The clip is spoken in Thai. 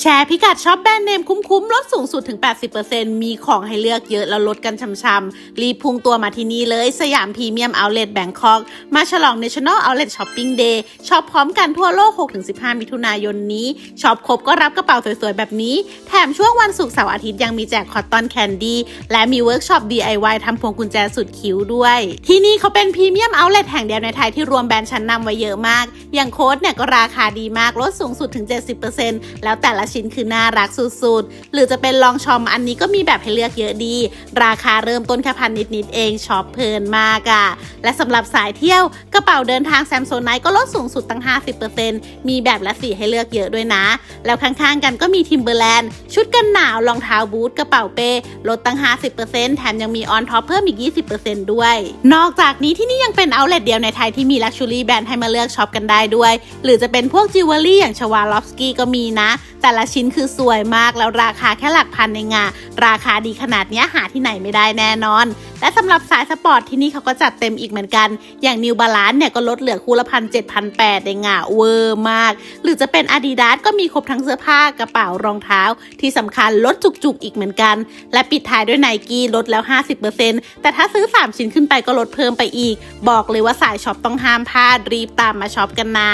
แชร์พิกัดช็อปแบรนด์เนมคุ้มๆ ลดสูงสุดถึง 80%มีของให้เลือกเยอะแล้วลดกันช่ำๆ รีบพุ่งตัวมาที่นี่เลยสยามพรีเมียมเอาเล t แบงคอก มาฉลอง National Outlet Shopping Day ช็อปพร้อมกันทั่วโลก 6-15 มิถุนายนนี้ ช็อปครบก็รับกระเป๋าสวยๆ แบบนี้ แถมช่วงวันศุกร์เสาร์อาทิตย์ยังมีแจกคอตตอนแคนดี้และมีเวิร์กช็อป DIY ทำพวงกุญแจสุดคิ้วด้วย ที่นี่เขาเป็นพรีเมียมเอาเล t แห่งเดียวในไทยที่รวมแบรนด์ชั้นนำไว้เยอะมาก อย่างโค้ดเนี่ยก็ราคาดีมากลดสูงสุดถึง 70%แล้วแต่ละชิ้นคือน่ารักสุดๆ หรือจะเป็นลองชอมอันนี้ก็มีแบบให้เลือกเยอะดี ราคาเริ่มต้นแค่พันนิดๆเองช็อปเพลินมากอะ่ะ และสำหรับสายเที่ยวกระเป๋าเดินทางแซมโซนไนก็ลดสูงสุดตั้ง 50%มีแบบและสีให้เลือกเยอะด้วยนะ แล้วข้างๆกันก็มีทิมเบอร์แลนด์ชุดกันหนาวรองเท้าบูทกระเป๋าเป้ลดตั้ง 50%แถมยังมีออนท็อปเพิ่มอีก 20%ด้วย นอกจากนี้ที่นี่ยังเป็นเอา l ล t เดียวในไทยที่มีลักชูรี่แบรนด์ให้มาเลือกช็อปกันได้ด้วย หรือจะเป็นพวกจิวเวลรี่อย่างชวาลอฟสกี้ก็มีนะ แต่แต่ละชิ้นคือสวยมากแล้วราคาแค่หลักพันในงานราคาดีขนาดนี้หาที่ไหนไม่ได้แน่นอน และสำหรับสายสปอร์ตที่นี่เขาก็จัดเต็มอีกเหมือนกัน อย่างนิวบาลานเนี่ยก็ลดเหลือคู่ละพันเจ็ดพันแปดเองอะเวอร์มาก หรือจะเป็น Adidas ก็มีครบทั้งเสื้อผ้ากระเป๋ารองเท้า ที่สำคัญลดจุกๆอีกเหมือนกัน และปิดท้ายด้วยไนกี้ลดแล้ว 50%แต่ถ้าซื้อ 3 ชิ้นขึ้นไปก็ลดเพิ่มไปอีก บอกเลยว่าสายช็อปต้องห้ามพลาดรีบตามมาช็อปกันนะ